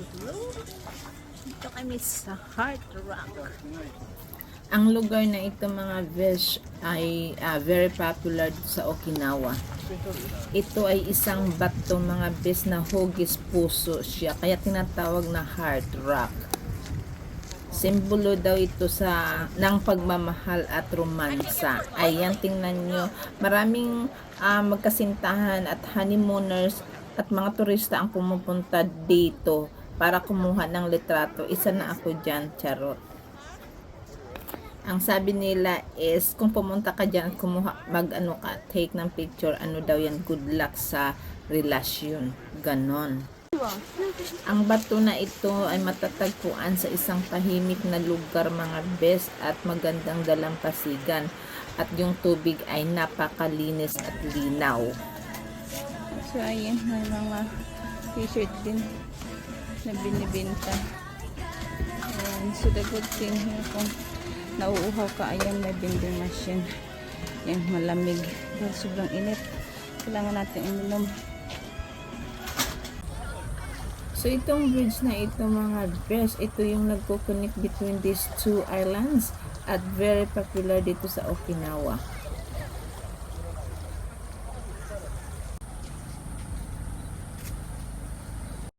Dito kami sa Heart Rock. Ang lugar na ito mga besh ay ah, very popular sa Okinawa. Ito ay isang bato mga besh na hugis puso siya kaya tinatawag na heart rock. Simbolo daw ito sa ng pagmamahal at romansa. Ayan, tingnan nyo. Maraming ah, magkasintahan at honeymooners at mga turista ang pumupunta dito para kumuha ng litrato. Isa na ako dyan, charot. Ang sabi nila is kung pumunta ka diyan kumuha mag ano ka take ng picture ano daw yan good luck sa relasyon ganon ang bato na ito ay matatagpuan sa isang tahimik na lugar mga best at magandang dalampasigan at yung tubig ay napakalinis at linaw So, ayan, may mga t-shirt din na binibenta. Ayan, so the good thing here kung nauuhaw ka, ayan, may vending machine. Yan, malamig. Dahil sobrang init. Kailangan natin uminom. So itong bridge na ito mga best, ito yung nagko-connect between these two islands at very popular dito sa Okinawa.